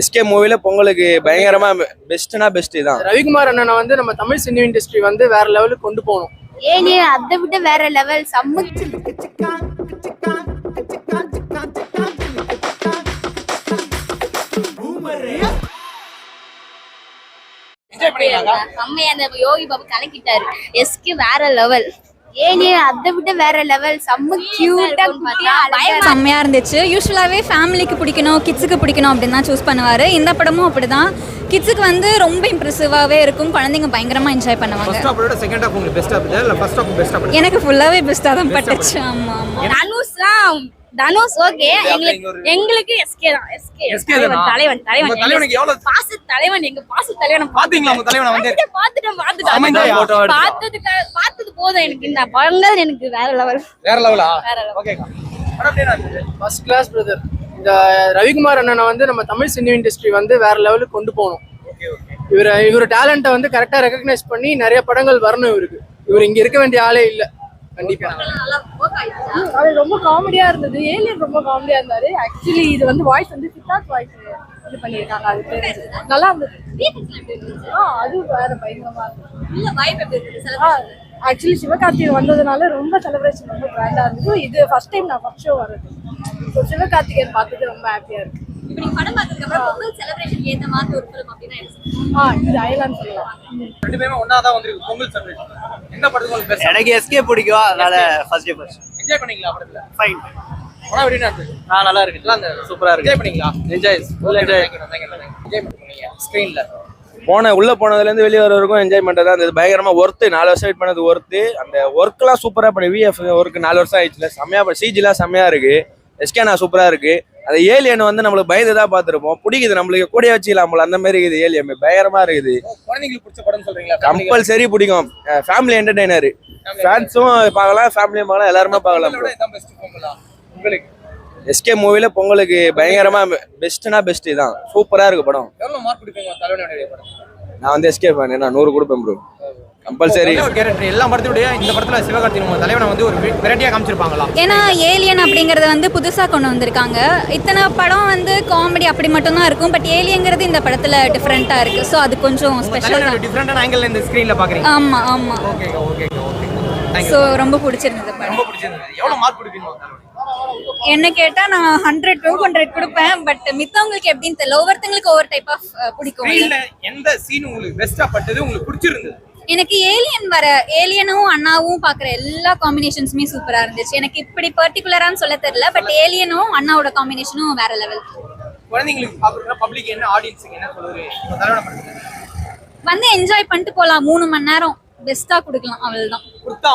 SK மூவில பொங்கலுக்கு பயங்கரமா பெஸ்ட்னா பெஸ்ட் தான். ரவிக்குமார் அண்ணனை வந்து நம்ம தமிழ் சினி இண்டஸ்ட்ரி வந்து வேற லெவலுக்கு கொண்டு போகணும். ஏனே அதை விட வேற லெவல் சம்மச்சு செம்மையா அந்த யோகி பாபு கலக்கிட்டாரு. எஸ்கே வேற லெவல் ஏனே அதை விட வேற லெவல் செம்ம கியூட்டா செம்மையா இருந்துச்சு. யூஸ்வலாகவே ஃபேமிலிக்கு பிடிக்கணும் கிட்ஸுக்கு பிடிக்கணும் அப்படின்னு தான் சூஸ் பண்ணுவார். இந்த படமும் அப்படிதான். கிட்ஸுக்கு வந்து ரொம்ப இம்ப்ரெசிவாகவே இருக்கும். குழந்தைங்க பயங்கரமாக என்ஜாய் பண்ணுவாங்க. ஃபர்ஸ்ட் ஹாஃபோட செகண்ட் ஹாஃப் உங்களுக்கு பெஸ்ட்டாக இருந்தது இல்லை ஃபர்ஸ்ட் ஹாஃப் பெஸ்ட்டாக இருந்தது எனக்கு ஃபுல்லாகவே பெஸ்ட்டாக தான் பட்டுச்சு. ஆமாம் தனுஷ்லாம் தனுஷ் ஓகே. எங்களுக்கு எங்களுக்கு எஸ்கே தான். எஸ்கே? தலைவன் தலைவன் எவ்வளவு? பாச தலைவன் எங்க பாச தலைவன் பாத்தீங்களா உங்க தலைவனை வந்து? பாத்துட்டேன் பாத்துட்டேன். பார்த்ததுக்கு பார்த்தது போதும். எனக்கு இந்த படங்கள் எனக்கு வேற லெவல் வேற லெவலா. ஓகேக்கா ஃபர்ஸ்ட் கிளாஸ் பிரதர் இந்த ரவிக்குமார் அண்ணனை வந்து நம்ம தமிழ் சினி இண்டஸ்ட்ரி வந்து வேற லெவலுக்கு கொண்டு போகணும். ஓகே ஓகே இவர் இவர் டேலண்ட்டை வந்து கரெக்டாக ரெகக்னைஸ் பண்ணி நிறைய படங்கள் வரணும் இவருக்கு. இவர் இங்க இருக்க வேண்டிய ஆளே இல்லை. கண்டிப்பா. அது ரொம்ப காமெடியா இருந்தது. ஏலியன் ரொம்ப காமெடியா இருந்தாரு. ஆக்சுவலி இது வந்து வாய்ஸ் வந்து சித்தார்த் வாய்ஸ் இது பண்ணியிருக்காங்க. அது நல்லா இருந்தது. ஆ அது வேற பயங்கரமா இருந்தது. ஆக்சுவலி சிவகார்த்திகேயன் வந்ததுனால ரொம்ப செலிப்ரேஷன் ரொம்ப கிராண்டா இருந்தது. இது ஃபர்ஸ்ட் டைம் நான் ஃபர்ஸ்ட் ஷோ வர்றது. ஸோ சிவகார்த்திகேயன் பார்த்தது ரொம்ப ஹாப்பியா இருக்கு. எனக்கு எஸ்கே பிடிக்கும். அதனால ஃபர்ஸ்ட் டே ஃபர்ஸ்ட் என்ஜாய் பண்ணீங்களா படத்துல? ஃபைன் படம் எப்படி ஆ நல்லா இருக்கு. சூப்பரா என்ஜாய் பண்ணீங்களா? என்ஜாய் என்ஜாய் என்ஜாய் பண்ணீங்க ஸ்கிரீன்ல போன உள்ள போனதுல இருந்து வெளியே வர வரைக்கும் தான் இருந்தது. பயங்கரமா ஒர்த்து நாலு வருஷம் வெயிட் பண்ணது ஒர்த்து அந்த ஒர்க்லாம் சூப்பரா பண்ணி விஎஃப் ஒர்க் நாலு வருஷம் ஆயிடுச்சுல. செம்மையா சிஜிலாம் செம்மையா இருக்கு. எஸ்கேனா சூப்பரா இருக்கு. அந்த ஏலியன் வந்து நம்மளுக்கு பயந்து தான் பார்த்துருப்போம். பிடிக்குது நம்மளுக்கு கூட வச்சுக்கலாம் போல. அந்த மாதிரி இருக்குது ஏலியன் பயங்கரமா இருக்குது. குழந்தைங்களுக்கு பிடிச்ச படம் கம்பல்சரி பிடிக்கும். ஃபேமிலி என்டர்டைனர் ஃபேன்ஸும் பார்க்கலாம் ஃபேமிலியும் பார்க்கலாம் எல்லாருமே பார்க்கலாம் உங்களுக்கு? எஸ்கே மூவில பொங்கலுக்கு பயங்கரமா பெஸ்ட்னா பெஸ்ட் தான். சூப்பரா இருக்கு படம். எவ்வளவு மார்க் கொடுப்பீங்க உங்க தலைவனுடைய படம் நான் வந்து எஸ்கே ஃபேன் நான் நூறு கொடுப்பேன் ப்ரோ கம்பல்சரி கேரக்டர் எல்லா படத்தோடய இந்த படத்துல சிவகார்த்திகேயன் தலைவனை வந்து ஒரு வெரைட்டியா காமிச்சிருப்பாங்களா? ஏன்னா ஏலியன் அப்படிங்கறத வந்து புதுசாக கொண்டு வந்திருக்காங்க. இத்தனை படம் வந்து காமெடி அப்படி மட்டும்தான் இருக்கும். பட் ஏலியங்கிறது இந்த படத்தில் டிஃப்ரெண்ட்டாக இருக்குது ஸோ அது கொஞ்சம் ஸ்பெஷல் டிஃபரெண்டான ஆங்கிள் இந்த ஸ்கிரீன்ல பாக்குறீங்க? ஆமாம் ஆமாம் okay okay okay thank so ரொம்ப பிடிச்சிருந்தது படம். ரொம்ப பிடிச்சிருந்தது. எவ்வளவு மார்க் கொடுப்பீங்க உங்க தலைவனுக்கு? என்ன கேட்டால் நான் ஹண்ட்ரட் டூ ஹண்ட்ரட் கொடுப்பேன். பட் மித்தவங்களுக்கு எப்படின்னு தெரியல. ஒவ்வொருத்தங்களுக்கு ஒவ்வொரு டைப் ஆஃப் பிடிக்கும். எந்த சீன் உங்களுக்கு பெஸ்டா பட்டது? உங்களுக்கு பிடிச்சிருந்தது? எனக்கு ஏலியன் வர ஏலியனும் அண்ணாவும் பார்க்குற எல்லா காம்பினேஷன்ஸுமே சூப்பராக இருந்துச்சு. எனக்கு இப்படி பர்டிகுலரான்னு சொல்ல தெரியல. பட் ஏலியனும் அண்ணாவோட காம்பினேஷனும் வேற லெவல் குழந்தைங்களுக்கு பாக்குறதுனா பப்ளிக் என்ன ஆடியன்ஸுக்கு என்ன படத்துல வந்து என்ஜாய் பண்ணிட்டு போகலாம் மூணு மணி நேரம் பெஸ்ட்டாக கொடுக்கலாம். அவ்வளவுதான்.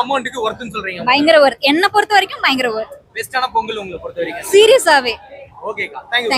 அமௌண்ட்டுக்கு ஒர்த்துன்னு சொல்றீங்க. பயங்கர ஒர்த் என்னை பொறுத்த வரைக்கும் பயங்கர ஒர்த் பெஸ்டான பொங்கல் உங்களை பொறுத்த வரைக்கும் சீரியஸாவே ஓகேக்கா தேங்க்யூ